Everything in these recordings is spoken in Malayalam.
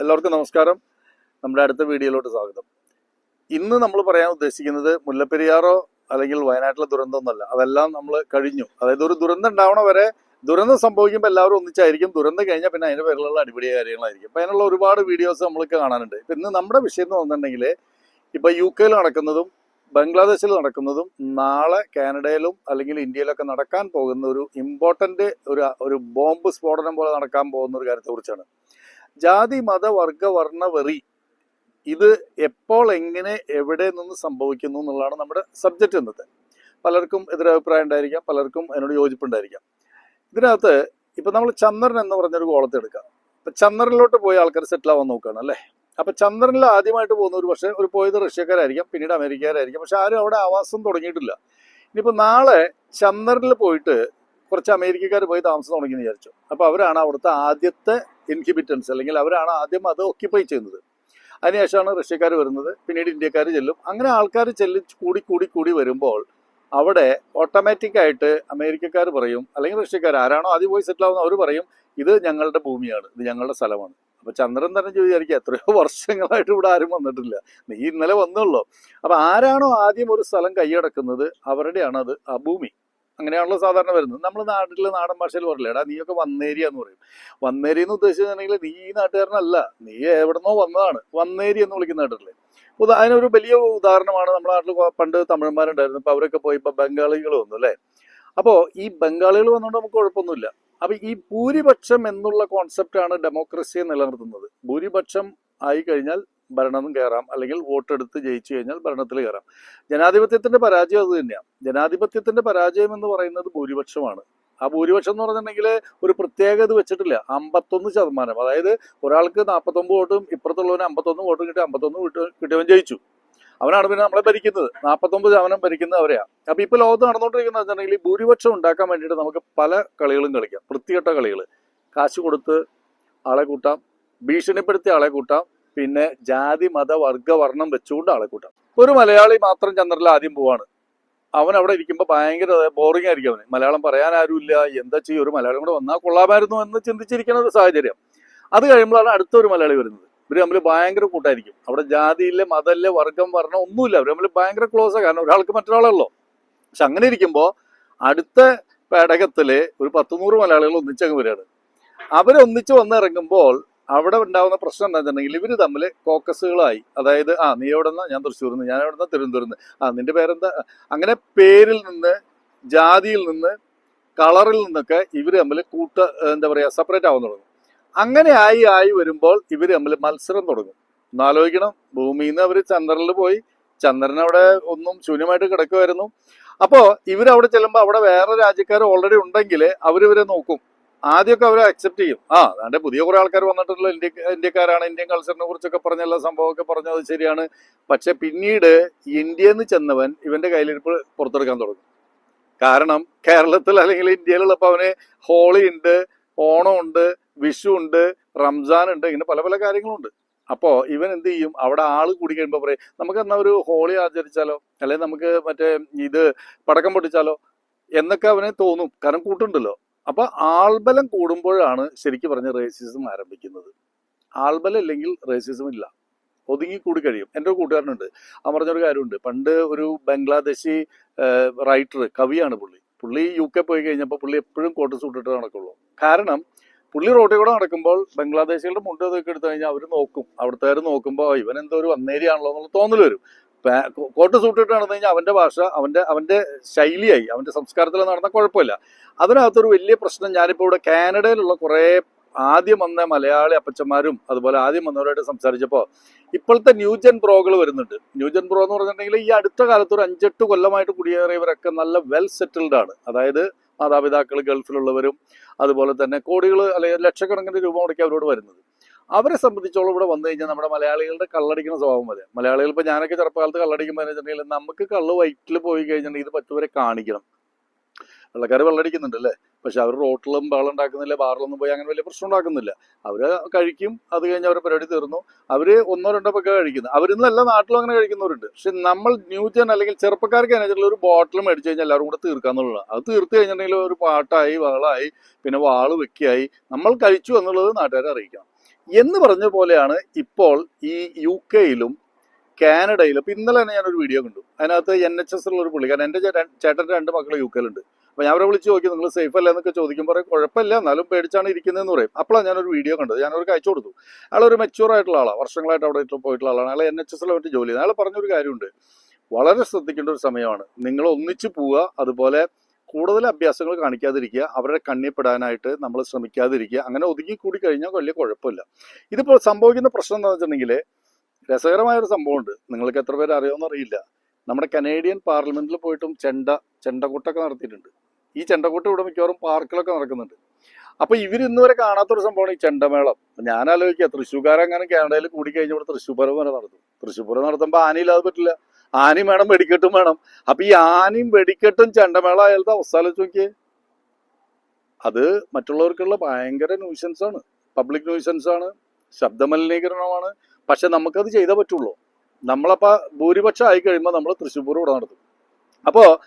എല്ലാവർക്കും നമസ്കാരം. നമ്മുടെ അടുത്ത വീഡിയോയിലോട്ട് സ്വാഗതം. ഇന്ന് നമ്മൾ പറയാൻ ഉദ്ദേശിക്കുന്നത് മുല്ലപ്പെരിയാറോ അല്ലെങ്കിൽ വയനാട്ടിലെ ദുരന്തമൊന്നുമല്ല അതെല്ലാം നമ്മൾ കഴിഞ്ഞു. അതായത് ഒരു ദുരന്തം ഉണ്ടാവണ വരെ ദുരന്തം സംഭവിക്കുമ്പോൾ എല്ലാവരും ഒന്നിച്ചായിരിക്കും. ദുരന്തം കഴിഞ്ഞാൽ പിന്നെ അതിന്റെ പേരിലുള്ള അടിപൊളി കാര്യങ്ങളായിരിക്കും. അപ്പം അതിനുള്ള ഒരുപാട് വീഡിയോസ് നമ്മൾക്ക് കാണാനുണ്ട്. ഇപ്പം ഇന്ന് നമ്മുടെ വിഷയം എന്ന് പറഞ്ഞിട്ടുണ്ടെങ്കിൽ ഇപ്പൊ യു കെയിൽ നടക്കുന്നതും ബംഗ്ലാദേശിൽ നടക്കുന്നതും നാളെ കാനഡയിലും അല്ലെങ്കിൽ ഇന്ത്യയിലൊക്കെ നടക്കാൻ പോകുന്ന ഒരു ഇമ്പോർട്ടന്റ് ഒരു ഒരു ബോംബ് സ്ഫോടനം പോലെ നടക്കാൻ പോകുന്ന ഒരു കാര്യത്തെക്കുറിച്ചാണ്. ജാതി മത വർഗ വർണ വെറി ഇത് എപ്പോൾ എങ്ങനെ എവിടെ നിന്ന് സംഭവിക്കുന്നു എന്നുള്ളതാണ് നമ്മുടെ സബ്ജക്റ്റ് ഇന്നത്തെ. പലർക്കും എതിരഭിപ്രായം ഉണ്ടായിരിക്കാം പലർക്കും അതിനോട് യോജിപ്പുണ്ടായിരിക്കാം. ഇതിനകത്ത് ഇപ്പൊ നമ്മൾ ചന്ദ്രൻ എന്ന് പറഞ്ഞൊരു കോളത്തെ എടുക്കാം. ഇപ്പൊ ചന്ദ്രനിലോട്ട് പോയ ആൾക്കാർ സെറ്റിൽ ആവാൻ നോക്കുകയാണ് അല്ലേ? അപ്പൊ ചന്ദ്രനിൽ ആദ്യമായിട്ട് പോകുന്ന ഒരു പക്ഷേ ഒരു പോയത് റഷ്യക്കാരായിരിക്കാം പിന്നീട് അമേരിക്കക്കാരായിരിക്കാം. പക്ഷെ ആരും അവിടെ ആവാസം തുടങ്ങിയിട്ടില്ല. ഇനിയിപ്പോൾ നാളെ ചന്ദ്രനിൽ പോയിട്ട് കുറച്ച് അമേരിക്കക്കാർ പോയി താമസം തുടങ്ങി വിചാരിച്ചു. അപ്പോൾ അവരാണ് അവിടുത്തെ ആദ്യത്തെ ഇൻഹിബിറ്റൻസ് അല്ലെങ്കിൽ അവരാണ് ആദ്യം അത് ഓക്യുപ്പൈ ചെയ്യുന്നത്. അതിനുശേഷമാണ് റഷ്യക്കാർ വരുന്നത് പിന്നീട് ഇന്ത്യക്കാർ ചെല്ലും. അങ്ങനെ ആൾക്കാർ ചെല്ലി കൂടി കൂടി കൂടി വരുമ്പോൾ അവിടെ ഓട്ടോമാറ്റിക് ആയിട്ട് അമേരിക്കക്കാർ പറയും അല്ലെങ്കിൽ റഷ്യക്കാർ ആരാണോ ആദ്യം പോയി സെറ്റിൽ ആവുന്ന അവർ പറയും ഇത് ഞങ്ങളുടെ ഭൂമിയാണ് ഇത് ഞങ്ങളുടെ സ്ഥലമാണ്. അപ്പോൾ ചന്ദ്രൻ തന്നെ ചോദിച്ചായിരിക്കും എത്രയോ വർഷങ്ങളായിട്ട് ഇവിടെ ആരും വന്നിട്ടില്ല. നീ ഇന്നലെ വന്നുള്ളൂ അപ്പോൾ ആരാണോ ആദ്യം ഒരു സ്ഥലം കൈയടക്കുന്നത് അവരുടെയാണ് അത് ആ ഭൂമി. അങ്ങനെയാണല്ലോ സാധാരണ വരുന്നത്. നമ്മൾ നാട്ടിൽ നാടൻ ഭാഷയിൽ പറയില്ല എടാ നീയൊക്കെ വന്നേരിയ എന്ന് പറയും. വന്നേരി എന്ന് ഉദ്ദേശിച്ചിട്ടുണ്ടെങ്കിൽ നീ ഈ നാട്ടുകാരനല്ല നീ എവിടുന്നോ വന്നതാണ്. വന്നേരി എന്ന് വിളിക്കുന്ന നാട്ടിലെ ഉദാ അതിനൊരു വലിയ ഉദാഹരണമാണ് നമ്മുടെ നാട്ടിൽ പണ്ട് തമിഴന്മാരുണ്ടായിരുന്നു. ഇപ്പൊ അവരൊക്കെ പോയി ഇപ്പൊ ബംഗാളികൾ വന്നു അല്ലേ? അപ്പോ ഈ ബംഗാളികൾ വന്നുകൊണ്ട് നമുക്ക് കുഴപ്പമൊന്നുമില്ല. അപ്പൊ ഈ ഭൂരിപക്ഷം എന്നുള്ള കോൺസെപ്റ്റാണ് ഡെമോക്രസിയെ നിലനിർത്തുന്നത്. ഭൂരിപക്ഷം ആയി കഴിഞ്ഞാൽ ഭരണം കയറാം അല്ലെങ്കിൽ വോട്ടെടുത്ത് ജയിച്ചു കഴിഞ്ഞാൽ ഭരണത്തിൽ കയറാം ജനാധിപത്യത്തിന്റെ പരാജയം അത് തന്നെയാണ്. ജനാധിപത്യത്തിന്റെ പരാജയം എന്ന് പറയുന്നത് ഭൂരിപക്ഷമാണ്. ആ ഭൂരിപക്ഷം എന്ന് പറഞ്ഞിട്ടുണ്ടെങ്കിൽ ഒരു പ്രത്യേകത വെച്ചിട്ടില്ല. അമ്പത്തൊന്ന് ശതമാനം. അതായത് ഒരാൾക്ക് നാൽപ്പത്തൊമ്പത് വോട്ടും ഇപ്പുറത്തുള്ളവന് അമ്പത്തൊന്ന് വോട്ടും കിട്ടി അമ്പത്തൊന്ന് കിട്ടിയവൻ ജയിച്ചു. അവനാണ് പിന്നെ നമ്മളെ ഭരിക്കുന്നത്. നാൽപ്പത്തൊമ്പത് ശതമാനം ഭരിക്കുന്നത് അവരെയാണ് അപ്പൊ ഇപ്പൊ ലോകത്ത് നടന്നുകൊണ്ടിരിക്കുന്ന വെച്ചിട്ടുണ്ടെങ്കിൽ ഭൂരിപക്ഷം ഉണ്ടാക്കാൻ വേണ്ടിയിട്ട് നമുക്ക് പല കളികളും കളിക്കാം. വൃത്തികെട്ട കളികൾ കാശ് കൊടുത്ത് ആളെ കൂട്ടാം. ഭീഷണിപ്പെടുത്തി ആളെ കൂട്ടാം. പിന്നെ ജാതി മത വർഗ വർണം വെച്ചുകൊണ്ട് ആളെ കൂട്ടാം. ഒരു മലയാളി മാത്രം ചന്ദ്രനിൽ ആദ്യം പോവാണ്. അവൻ അവിടെ ഇരിക്കുമ്പോൾ ഭയങ്കര ബോറിംഗ് ആയിരിക്കും അവന്. മലയാളം പറയാൻ ആരുമില്ല എന്താ ചെയ്യും? ഒരു മലയാളം കൂടെ വന്നാൽ കൊള്ളാമായിരുന്നു എന്ന് ചിന്തിച്ചിരിക്കുന്ന ഒരു സാഹചര്യം. അത് കഴിയുമ്പോഴാണ് അടുത്ത ഒരു മലയാളി വരുന്നത്. ഇവർ തമ്മിൽ ഭയങ്കര കൂട്ടായിരിക്കും. അവിടെ ജാതിയിലെ മതല്ലേ വർഗം വർണം ഒന്നുമില്ല. അവർ തമ്മിൽ ഭയങ്കര ക്ലോസ് കാരണം ഒരാൾക്ക് മറ്റൊരാളല്ലോ പക്ഷെ അങ്ങനെ ഇരിക്കുമ്പോൾ അടുത്ത പേടകത്തിൽ ഒരു പത്തുനൂറ് മലയാളികൾ ഒന്നിച്ചങ്ങ് വരികയാണ്. അവരൊന്നിച്ച് വന്നിറങ്ങുമ്പോൾ അവിടെ ഉണ്ടാകുന്ന പ്രശ്നം എന്താ വെച്ചിട്ടുണ്ടെങ്കിൽ ഇവർ തമ്മിൽ കോക്കസുകളായി. അതായത് ആ നീ എവിടെ നിന്നാ? ഞാൻ തൃശ്ശൂരിൽ നിന്ന് ഞാൻ എവിടെ നിന്ന്? തിരുവനന്തപുരം നിന്ന് ആ നിന്റെ പേരെന്താ? അങ്ങനെ പേരിൽ നിന്ന് ജാതിയിൽ നിന്ന് കളറിൽ നിന്നൊക്കെ ഇവർ തമ്മിൽ കൂട്ട എന്താ പറയുക സെപ്പറേറ്റ് ആവാൻ തുടങ്ങും. അങ്ങനെ ആയി ആയി വരുമ്പോൾ ഇവർ തമ്മിൽ മത്സരം തുടങ്ങും. ഒന്നാലോചിക്കണം ഭൂമിയിൽ നിന്ന് അവർ ചന്ദ്രനിൽ പോയി. ചന്ദ്രൻ അവിടെ ഒന്നും ശൂന്യമായിട്ട് കിടക്കുമായിരുന്നു ഇവർ ഇവരവിടെ ചെല്ലുമ്പോൾ അവിടെ വേറെ രാജ്യക്കാർ ഓൾറെഡി ഉണ്ടെങ്കിൽ അവരിവരെ നോക്കും. ആദ്യമൊക്കെ അവർ അക്സെപ്റ്റ് ചെയ്യും. ആ അതാണ്ട് പുതിയ കുറെ ആൾക്കാർ വന്നിട്ടുള്ള ഇന്ത്യ ഇന്ത്യക്കാരാണ് ഇന്ത്യൻ കൾച്ചറിനെ കുറിച്ചൊക്കെ പറഞ്ഞ എല്ലാ സംഭവമൊക്കെ പറഞ്ഞത് ശരിയാണ്. പക്ഷെ പിന്നീട് ഇന്ത്യയിൽ നിന്ന് ചെന്നവൻ ഇവന്റെ കയ്യിലിരിപ്പ് പുറത്തെടുക്കാൻ തുടങ്ങും. കാരണം കേരളത്തിൽ അല്ലെങ്കിൽ ഇന്ത്യയിലുള്ളപ്പോൾ അവന് ഹോളി ഉണ്ട് ഓണം ഉണ്ട് വിഷു ഉണ്ട് റംസാൻ ഉണ്ട് ഇങ്ങനെ പല പല കാര്യങ്ങളുണ്ട്. അപ്പോ ഇവൻ എന്ത് ചെയ്യും? അവിടെ ആൾ കൂടി കഴിയുമ്പോൾ പറയും നമുക്ക് എന്നാ ഒരു ഹോളി ആചരിച്ചാലോ? അല്ലെങ്കിൽ നമുക്ക് മറ്റേ ഇത് പടക്കം പൊട്ടിച്ചാലോ? എന്നൊക്കെ അവനെ തോന്നും. കാരണം കൂട്ടുണ്ടല്ലോ. അപ്പൊ ആൾബലം കൂടുമ്പോഴാണ് ശരിക്കും പറഞ്ഞ റേസിസം ആരംഭിക്കുന്നത്. ആൾബലം ഇല്ലെങ്കിൽ റേസിസം ഇല്ല. ഒതുങ്ങി കൂടി കഴിയും. എന്റെ ഒരു കൂട്ടുകാരനുണ്ട്. അവൻ പറഞ്ഞൊരു കാര്യമുണ്ട്. പണ്ട് ഒരു ബംഗ്ലാദേശി റൈറ്റർ കവിയാണ് പുള്ളി. പുള്ളി യു കെ പോയി കഴിഞ്ഞപ്പോൾ പുള്ളി എപ്പോഴും കോട്ട് സൂട്ടിട്ട് നടക്കുള്ളൂ. കാരണം പുള്ളി റോഡിൽ കൂടെ നടക്കുമ്പോൾ ബംഗ്ലാദേശികളുടെ മുണ്ട് ഇതൊക്കെ എടുത്തു കഴിഞ്ഞാൽ അവർ നോക്കും. അവിടുത്തെ നോക്കുമ്പോൾ ഇവൻ എന്തോ ഒരു വന്നേരിയാണല്ലോ എന്നുള്ള തോന്നൽ വരും. കോട്ട് സൂട്ടിട്ട് നടന്നു കഴിഞ്ഞാൽ അവന്റെ ഭാഷ അവന്റെ അവന്റെ ശൈലിയായി. അവന്റെ സംസ്കാരത്തിൽ നടന്ന കുഴപ്പമില്ല. അതിനകത്തൊരു വലിയ പ്രശ്നം ഞാനിപ്പോൾ ഇവിടെ കാനഡയിലുള്ള കുറേ ആദ്യം വന്ന മലയാളി അപ്പച്ചന്മാരും അതുപോലെ ആദ്യം വന്നവരായിട്ട് സംസാരിച്ചപ്പോൾ ഇപ്പോഴത്തെ ന്യൂജൻ പ്രോകൾ വരുന്നുണ്ട്. ന്യൂജൻ പ്രോ എന്ന് പറഞ്ഞിട്ടുണ്ടെങ്കിൽ ഈ അടുത്ത കാലത്ത് ഒരു അഞ്ചെട്ട് കൊല്ലമായിട്ട് കുടിയേറിയവരൊക്കെ നല്ല വെൽ സെറ്റിൽഡ് ആണ്. അതായത് മാതാപിതാക്കൾ ഗൾഫിലുള്ളവരും അതുപോലെ തന്നെ കോടികൾ അല്ലെങ്കിൽ ലക്ഷക്കണക്കിന് രൂപ മുടക്കി അവരോട് വരുന്നത്. അവരെ സംബന്ധിച്ചോളം ഇവിടെ വന്നു കഴിഞ്ഞാൽ നമ്മുടെ മലയാളികളുടെ കള്ളടിക്കുന്ന സ്വഭാവം മതി. മലയാളികൾ ഇപ്പോൾ ഞാനൊക്കെ ചെറുപ്പകാലത്ത് കള്ളടിക്കുമ്പോൾ വെച്ചിട്ടുണ്ടെങ്കിൽ നമുക്ക് കള്ള് വൈറ്റിൽ പോയി കഴിഞ്ഞിട്ടുണ്ടെങ്കിൽ ഇത് പറ്റുവരെ കാണിക്കണം. വെള്ളക്കാർ വെള്ളടിക്കുന്നുണ്ട് അല്ലേ? പക്ഷെ അവർ റോട്ടിലും ബഹളം ഉണ്ടാക്കുന്നില്ല ബാറിലൊന്നും പോയി അങ്ങനെ വലിയ പ്രശ്നം ഉണ്ടാക്കുന്നില്ല. അവർ കഴിക്കും അത് കഴിഞ്ഞ് അവരെ പരിപാടി തീർന്നു. അവർ ഒന്നോ രണ്ടോ ഒക്കെ കഴിക്കുന്നു. അവരിന്ന് എല്ലാ നാട്ടിലും അങ്ങനെ കഴിക്കുന്നവരുണ്ട്. പക്ഷെ നമ്മൾ ന്യൂ ന്യൂജൻ അല്ലെങ്കിൽ ചെറുപ്പക്കാർക്ക് അതിനകത്തുള്ള ഒരു ബോട്ടിൽ മേടിച്ചു കഴിഞ്ഞാൽ എല്ലാവരും കൂടെ തീർക്കാന്നുള്ളതാണ്. അത് തീർത്ത് കഴിഞ്ഞിട്ടുണ്ടെങ്കിൽ ഒരു പാട്ടായി വാളായി പിന്നെ വാൾ വെക്കിയായി. നമ്മൾ കഴിച്ചു എന്നുള്ളത് നാട്ടുകാരെ അറിയിക്കണം. എന്ന് പറഞ്ഞ പോലെയാണ് ഇപ്പോൾ ഈ യു കെയിലും കാനഡയിലും. ഇപ്പം ഇന്നലെ തന്നെ ഞാനൊരു വീഡിയോ കണ്ടു. അതിനകത്ത് എൻ എച്ച് എസ് ഉള്ള ഒരു പുള്ളി. കാരണം എന്റെ ചേട്ടന്റെ രണ്ട് മക്കൾ യു കെയിലുണ്ട്. അപ്പൊ ഞാൻ അവരെ വിളിച്ച് നോക്കി നിങ്ങൾ സേഫ് അല്ല? എന്നൊക്കെ ചോദിക്കുമ്പോൾ പറയും കുഴപ്പമില്ല. എന്നാലും പേടിച്ചാണ് ഇരിക്കുന്നതെന്ന് പറയും. അപ്പോഴാണ് ഞാനൊരു വീഡിയോ കണ്ടത്. ഞാനവർക്ക് അയച്ചു കൊടുത്തു. അയാളൊരു മെച്യൂർ ആയിട്ടുള്ള ആളാണ് വർഷങ്ങളായിട്ട് അവിടെ പോയിട്ടുള്ള ആളാണ്. അയാൾ എൻ എച്ച് എസിലെ പറ്റി ജോലി ചെയ്യുന്നത് അയാൾ പറഞ്ഞൊരു കാര്യമുണ്ട്. വളരെ ശ്രദ്ധിക്കേണ്ട ഒരു സമയമാണ്. നിങ്ങൾ ഒന്നിച്ച് പോവുക അതുപോലെ കൂടുതൽ അഭ്യാസങ്ങൾ കാണിക്കാതിരിക്കുക അവരുടെ കണ്ണിപ്പെടാനായിട്ട് നമ്മൾ ശ്രമിക്കാതിരിക്കുക അങ്ങനെ ഒതുങ്ങി കൂടി കഴിഞ്ഞാൽ വലിയ കുഴപ്പമില്ല. ഇതിപ്പോൾ സംഭവിക്കുന്ന പ്രശ്നം എന്താണെന്ന് വെച്ചിട്ടുണ്ടെങ്കിൽ രസകരമായൊരു സംഭവമുണ്ട്. നിങ്ങൾക്ക് എത്ര പേര് അറിയാമെന്ന് അറിയില്ല. നമ്മുടെ കനേഡിയൻ പാർലമെന്റിൽ പോയിട്ടും ചെണ്ട ചെണ്ടക്കൂട്ടൊക്കെ നടത്തിയിട്ടുണ്ട്. ഈ ചെണ്ടക്കൂട്ട് ഇവിടെ മിക്കവാറും പാർക്കിലൊക്കെ നടക്കുന്നുണ്ട്. അപ്പൊ ഇവർ ഇന്നുവരെ കാണാത്തൊരു സംഭവമാണ് ഈ ചെണ്ടമേളം. ഞാൻ ആലോചിക്കുക തൃശ്ശൂർക്കാരെങ്ങാനും കാനഡയിൽ കൂടി കഴിഞ്ഞ ഇവിടെ തൃശ്ശൂർ പൂരം വരെ നടത്തും. തൃശ്ശൂർ പൂരം നടത്തുമ്പോൾ ആനയില്ലാതെ പറ്റില്ല. ആനയും വേണം വെടിക്കെട്ടും വേണം. അപ്പൊ ഈ ആനയും വെടിക്കെട്ടും ചെണ്ടമേള അയാളുടെ അവസ്ഥ നോക്കിയേ. അത് മറ്റുള്ളവർക്കുള്ള ഭയങ്കര ന്യൂസൻസ് ആണ്. പബ്ലിക് ന്യൂസൻസ് ആണ്. ശബ്ദമലിനീകരണമാണ്. പക്ഷെ നമുക്കത് ചെയ്തേ പറ്റുള്ളൂ. നമ്മളപ്പോ ഭൂരിപക്ഷം ആയി കഴിയുമ്പോൾ നമ്മൾ തൃശ്ശൂർ ഇവിടെ നടത്തും. അപ്പോ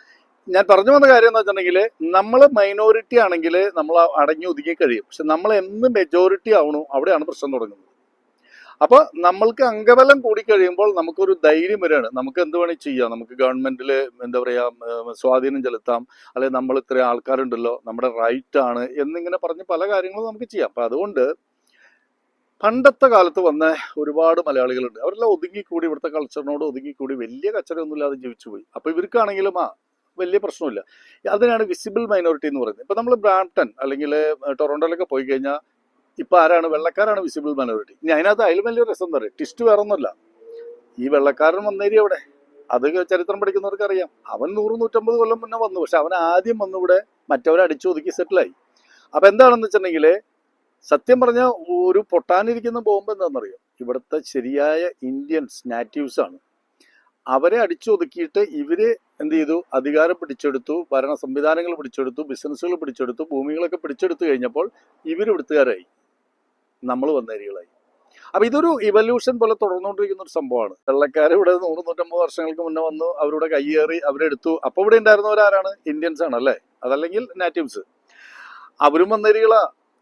ഞാൻ പറഞ്ഞു വന്ന കാര്യം എന്ന് വെച്ചിട്ടുണ്ടെങ്കിൽ നമ്മൾ മൈനോറിറ്റി ആണെങ്കിൽ നമ്മൾ അടങ്ങി ഒതുങ്ങി കഴിയും. പക്ഷെ നമ്മൾ എന്ന് മെജോറിറ്റി ആവണോ അവിടെയാണ് പ്രശ്നം തുടങ്ങുന്നത്. അപ്പൊ നമ്മൾക്ക് അംഗബലം കൂടി കഴിയുമ്പോൾ നമുക്കൊരു ധൈര്യം വരികയാണ്. നമുക്ക് എന്ത് വേണേൽ ചെയ്യാം. നമുക്ക് ഗവൺമെന്റിൽ എന്താ പറയാ സ്വാധീനം ചെലുത്താം. അല്ലെങ്കിൽ നമ്മൾ ഇത്രയും ആൾക്കാരുണ്ടല്ലോ നമ്മുടെ റൈറ്റ് ആണ് എന്നിങ്ങനെ പറഞ്ഞ് പല കാര്യങ്ങളും നമുക്ക് ചെയ്യാം. അപ്പൊ അതുകൊണ്ട് പണ്ടത്തെ കാലത്ത് വന്ന ഒരുപാട് മലയാളികളുണ്ട്. അവരെല്ലാം ഒതുങ്ങിക്കൂടി ഇവിടുത്തെ കൾച്ചറിനോട് ഒതുങ്ങിക്കൂടി വലിയ കച്ചറയൊന്നുമില്ലാതെ ജീവിച്ചു പോയി അപ്പൊ ഇവർക്കാണെങ്കിലും ആ വലിയ പ്രശ്നമില്ല. അതിനാണ് വിസിബിൾ മൈനോറിറ്റി എന്ന് പറയുന്നത്. ഇപ്പൊ നമ്മൾ ബ്രാംപ്ടൺ അല്ലെങ്കിൽ ടൊറോണ്ടോയിലൊക്കെ പോയി കഴിഞ്ഞാൽ ഇപ്പൊ ആരാണ്? വെള്ളക്കാരാണ് വിസിബിൾ മൈനോറിറ്റി ഇനി അതിനകത്ത് അതിലും വലിയ രസം എന്താ പറയുക? ടിസ്റ്റ് വേറെ ഒന്നുമല്ല ഈ വെള്ളക്കാരൻ വന്നേരി അവിടെ അത് ചരിത്രം പഠിക്കുന്നവർക്ക് അറിയാം. അവൻ നൂറ് നൂറ്റമ്പത് കൊല്ലം മുന്നേ വന്നു. പക്ഷെ അവൻ ആദ്യം വന്നു ഇവിടെ മറ്റവരെ അടിച്ചൊതുക്കി സെറ്റിലായി അപ്പൊ എന്താണെന്ന് വെച്ചിട്ടുണ്ടെങ്കിൽ സത്യം പറഞ്ഞ ഒരു പൊട്ടാനിരിക്കുന്ന ബോംബ് എന്താണെന്നറിയോ? ഇവിടുത്തെ ശരിയായ ഇന്ത്യൻസ് നാറ്റീവ്സ് ആണ്. അവരെ അടിച്ചൊതുക്കിയിട്ട് ഇവർ എന്ത് ചെയ്തു? അധികാരം പിടിച്ചെടുത്തു ഭരണ സംവിധാനങ്ങൾ പിടിച്ചെടുത്തു ബിസിനസ്സുകൾ പിടിച്ചെടുത്തു ഭൂമികളൊക്കെ പിടിച്ചെടുത്തു കഴിഞ്ഞപ്പോൾ ഇവർ ഇവിടുത്തുകാരായി. നമ്മൾ വന്ന ഏരിയകളായി. അപ്പൊ ഇതൊരു ഇവല്യൂഷൻ പോലെ തുടർന്നുകൊണ്ടിരിക്കുന്ന ഒരു സംഭവമാണ്. വെള്ളക്കാർ ഇവിടെ നൂറ് നൂറ്റമ്പത് വർഷങ്ങൾക്ക് മുന്നേ വന്നു അവരുടെ കയ്യേറി അവരെടുത്തു അപ്പൊ ഇവിടെ ഉണ്ടായിരുന്നവരാരാണ്? ഇന്ത്യൻസ് ആണ് അല്ലേ? അതല്ലെങ്കിൽ നാറ്റീവ്സ് അവരും വന്നേരികളാ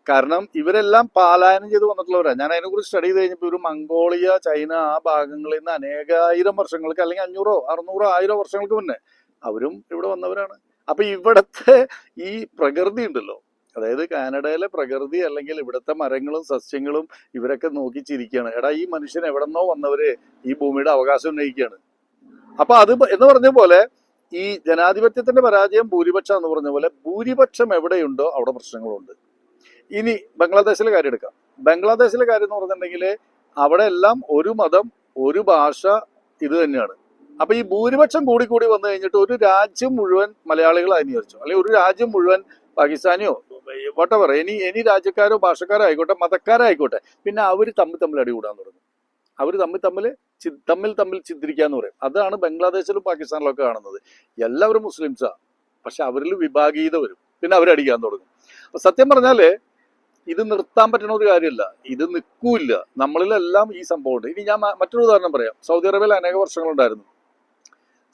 കാരണം ഇവരെല്ലാം പാലായനം ചെയ്ത് വന്നിട്ടുള്ളവരാണ് ഞാൻ അതിനെക്കുറിച്ച് സ്റ്റഡി ചെയ്ത് കഴിഞ്ഞപ്പോൾ ഒരു മംഗോളിയ ചൈന ആ ഭാഗങ്ങളിൽ നിന്ന് അനേകായിരം വർഷങ്ങൾക്ക് അല്ലെങ്കിൽ അഞ്ഞൂറോ അറുന്നൂറോ ആയിരോ വർഷങ്ങൾക്ക് മുന്നേ അവരും ഇവിടെ വന്നവരാണ്. അപ്പൊ ഇവിടത്തെ ഈ പ്രകൃതി ഉണ്ടല്ലോ. അതായത് കാനഡയിലെ പ്രകൃതി അല്ലെങ്കിൽ ഇവിടുത്തെ മരങ്ങളും സസ്യങ്ങളും ഇവരൊക്കെ നോക്കി ചിരിക്കുകയാണ് എടാ ഈ മനുഷ്യൻ എവിടെന്നോ വന്നവര് ഈ ഭൂമിയുടെ അവകാശം ഉന്നയിക്കുകയാണ്. അപ്പൊ അത് എന്ന് പറഞ്ഞ പോലെ ഈ ജനാധിപത്യത്തിന്റെ പരാജയം ഭൂരിപക്ഷം എന്ന് പറഞ്ഞ പോലെ ഭൂരിപക്ഷം എവിടെയുണ്ടോ അവിടെ പ്രശ്നങ്ങളുണ്ട്. ഇനി ബംഗ്ലാദേശിലെ കാര്യം എടുക്കാം. ബംഗ്ലാദേശിലെ കാര്യം എന്ന് പറഞ്ഞിട്ടുണ്ടെങ്കിൽ അവിടെ എല്ലാം ഒരു മതം ഒരു ഭാഷ ഇത് തന്നെയാണ്. അപ്പൊ ഈ ഭൂരിപക്ഷം കൂടി കൂടി വന്നു കഴിഞ്ഞിട്ട് ഒരു രാജ്യം മുഴുവൻ മലയാളികളായി വിചാരിച്ചു അല്ലെങ്കിൽ ഒരു രാജ്യം മുഴുവൻ പാകിസ്ഥാനിയോ വട്ടവർ ഇനി ഇനി രാജ്യക്കാരോ ഭാഷക്കാരോ ആയിക്കോട്ടെ മതക്കാരോ ആയിക്കോട്ടെ പിന്നെ അവർ തമ്മിൽ തമ്മിൽ അടികൂടാൻ തുടങ്ങും. അവർ തമ്മിൽ തമ്മിൽ തമ്മിൽ തമ്മിൽ എന്ന് പറയും. അതാണ് ബംഗ്ലാദേശിലും പാകിസ്ഥാനിലും ഒക്കെ കാണുന്നത്. എല്ലാവരും മുസ്ലിംസാണ് പക്ഷെ അവരിൽ വിഭാഗീയത വരും. പിന്നെ അവരടിക്കാൻ തുടങ്ങും. അപ്പൊ സത്യം പറഞ്ഞാൽ ഇത് നിർത്താൻ പറ്റുന്ന ഒരു കാര്യമല്ല. ഇത് നിൽക്കൂല്ല. നമ്മളിലെല്ലാം ഈ സംഭവമുണ്ട് ഇനി ഞാൻ മറ്റൊരു ഉദാഹരണം പറയാം. സൗദി അറേബ്യയിൽ അനേക വർഷങ്ങളുണ്ടായിരുന്നു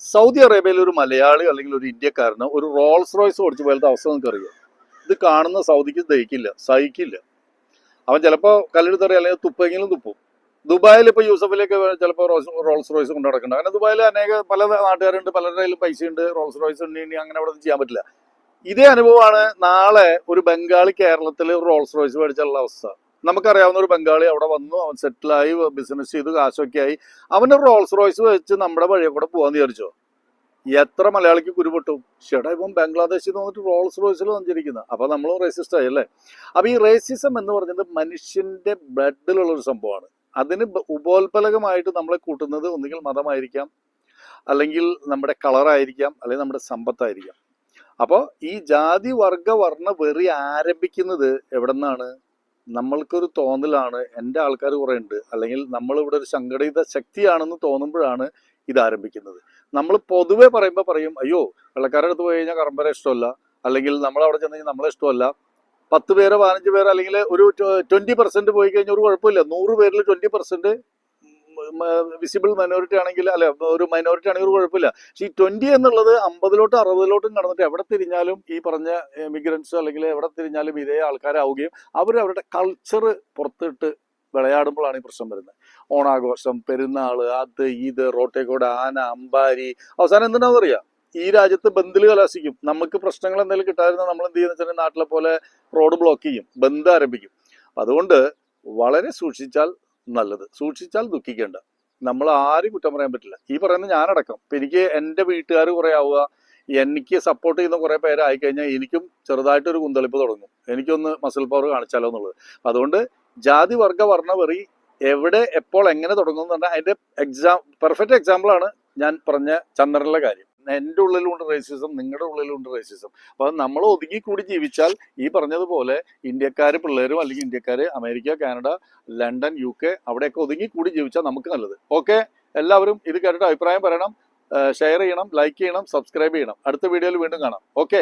സൗദി അറേബ്യയിൽ ഒരു മലയാളി അല്ലെങ്കിൽ ഒരു ഇന്ത്യക്കാരന് ഒരു റോൾസ് റോയ്സ് ഓടിച്ചു പോലത്തെ അവസ്ഥ നിങ്ങൾക്ക് അറിയാം ഇത് കാണുന്ന സൗദിക്ക് ദഹിക്കില്ല സഹിക്കില്ല. അവൻ ചിലപ്പോൾ കല്ലെടുത്തറി അല്ലെങ്കിൽ തുപ്പെങ്കിലും തുപ്പും. ദുബായിൽ ഇപ്പോൾ യൂസഫിലേക്ക് ചിലപ്പോൾ റോസ് റോൾസ് റോയ്സ് കൊണ്ട് നടക്കുന്നുണ്ട്. അങ്ങനെ ദുബായിൽ അനേക പല നാട്ടുകാരുണ്ട് പലരുടെ കയ്യിലും പൈസയുണ്ട് റോൾസ് റോയ്സ് ഉണ്ട് ഇനി അങ്ങനെ അവിടെ ചെയ്യാൻ പറ്റില്ല. ഇതേ അനുഭവമാണ് നാളെ ഒരു ബംഗാളി കേരളത്തിൽ റോൾസ് റോയ്സ് മേടിച്ചുള്ള അവസ്ഥ. നമുക്കറിയാവുന്ന ഒരു ബംഗാളി അവിടെ വന്നു അവൻ സെറ്റിലായി ബിസിനസ് ചെയ്തു കാശൊക്കെ ആയി. അവന് റോൾസ് റോയ്സ് വെച്ച് നമ്മുടെ വഴിയെ കൂടെ പോകാൻ വിചാരിച്ചോ? എത്ര മലയാളിക്ക് കുരുപൊട്ടും? ചേട്ടാ ഇപ്പം ബംഗ്ലാദേശിൽ നിന്ന് വന്നിട്ട് റോൾസ് റോയ്സിൽ സഞ്ചരിക്കുന്നത് അപ്പം നമ്മൾ റേസിസ്റ്റ് ആയി അല്ലേ? അപ്പം ഈ റേസിസം എന്ന് പറയുന്നത് മനുഷ്യന്റെ ബ്ലഡിലുള്ള ഒരു സംഭവമാണ്. അതിന് ഉപോത്പലകമായിട്ട് നമ്മളെ കൂട്ടുന്നത് ഒന്നുകിൽ മതമായിരിക്കാം അല്ലെങ്കിൽ നമ്മുടെ കളറായിരിക്കാം അല്ലെങ്കിൽ നമ്മുടെ സമ്പത്തായിരിക്കാം. അപ്പോൾ ഈ ജാതി വർഗ വർണ വെറി ആരംഭിക്കുന്നത് എവിടെ നിന്നാണ് നമ്മൾക്കൊരു തോന്നലാണ് എന്റെ ആൾക്കാർ കുറേ ഉണ്ട് അല്ലെങ്കിൽ നമ്മളിവിടെ ഒരു സംഘടിത ശക്തിയാണെന്ന് തോന്നുമ്പോഴാണ് ഇത് ആരംഭിക്കുന്നത് നമ്മൾ പൊതുവെ പറയുമ്പോൾ പറയും അയ്യോ വെള്ളക്കാരുടെ അടുത്ത് പോയി കഴിഞ്ഞാൽ കറമ്പര ഇഷ്ടമല്ല. അല്ലെങ്കിൽ നമ്മൾ അവിടെ ചെന്ന് കഴിഞ്ഞാൽ നമ്മളെ ഇഷ്ടമല്ല. പത്ത് പേരോ പതിനഞ്ച് പേരോ അല്ലെങ്കിൽ ഒരു ട്വന്റി പെർസെന്റ് പോയി കഴിഞ്ഞാൽ ഒരു കുഴപ്പമില്ല. നൂറ് പേരിൽ ട്വന്റി പെർസെന്റ് വിസിബിൾ മൈനോറിറ്റി ആണെങ്കിൽ അല്ലെ ഒരു മൈനോറിറ്റി ആണെങ്കിൽ ഒരു കുഴപ്പമില്ല. പക്ഷെ ഈ ട്വന്റി എന്നുള്ളത് അമ്പതിലോട്ടും അറുപതിലോട്ടും കടന്നിട്ട് എവിടെ തിരിഞ്ഞാലും ഈ പറഞ്ഞ എമിഗ്രൻസ് അല്ലെങ്കിൽ എവിടെ തിരിഞ്ഞാലും ഇതേ ആൾക്കാരാവുകയും അവർ അവരുടെ കൾച്ചർ പുറത്തിട്ട് വിളയാടുമ്പോഴാണ് ഈ പ്രശ്നം വരുന്നത്. ഓണാഘോഷം പെരുന്നാൾ അത് ഇത് റോട്ടേക്കോട് ആന അമ്പാരി. അവസാനം എന്തിനാണെന്ന് അറിയാം ഈ രാജ്യത്ത് ബന്ദിൽ കലാശിക്കും നമുക്ക് പ്രശ്നങ്ങൾ എന്തെങ്കിലും കിട്ടാതിരുന്ന നമ്മൾ എന്ത് ചെയ്യുന്ന വെച്ചാൽ നാട്ടിലെ പോലെ റോഡ് ബ്ലോക്ക് ചെയ്യും ബന്ദ് ആരംഭിക്കും. അതുകൊണ്ട് വളരെ സൂക്ഷിച്ചാൽ നല്ലത്. സൂക്ഷിച്ചാൽ ദുഃഖിക്കേണ്ട. നമ്മൾ ആരും കുറ്റം പറയാൻ പറ്റില്ല. ഈ പറയുന്ന ഞാനടക്കം. എനിക്ക് എന്റെ വീട്ടുകാർ കുറെ ആവുക. എനിക്ക് സപ്പോർട്ട് ചെയ്യുന്ന കുറെ പേരായി ആയിക്കഴിഞ്ഞാൽ എനിക്കും ചെറുതായിട്ടൊരു കുന്തളിപ്പ് തുടങ്ങും. എനിക്കൊന്ന് മസിൽ പവർ കാണിച്ചാലോ എന്നുള്ളത്. അതുകൊണ്ട് ജാതി വർഗ വർണ വെറി എവിടെ എപ്പോൾ എങ്ങനെ തുടങ്ങും എന്ന് പറഞ്ഞാൽ അതിന്റെ എക്സാം പെർഫെക്റ്റ് എക്സാമ്പിൾ ആണ് ഞാൻ പറഞ്ഞ ചന്ദ്രനിലെ കാര്യം. എന്റെ ഉള്ളിലുണ്ട് റേസിസം നിങ്ങളുടെ ഉള്ളിലുണ്ട് റേസിസം അപ്പം നമ്മൾ ഒതുങ്ങിക്കൂടി ജീവിച്ചാൽ ഈ പറഞ്ഞതുപോലെ ഇന്ത്യക്കാർ പിള്ളേരും അല്ലെങ്കിൽ ഇന്ത്യക്കാർ America Canada London U K അവിടെയൊക്കെ ഒതുങ്ങിക്കൂടി ജീവിച്ചാൽ നമുക്ക് നല്ലത്. ഓക്കെ? എല്ലാവരും ഇത് കേട്ടിട്ട് അഭിപ്രായം പറയണം. ഷെയർ ചെയ്യണം ലൈക്ക് ചെയ്യണം സബ്സ്ക്രൈബ് ചെയ്യണം. അടുത്ത വീഡിയോയിൽ വീണ്ടും കാണാം. ഓക്കെ?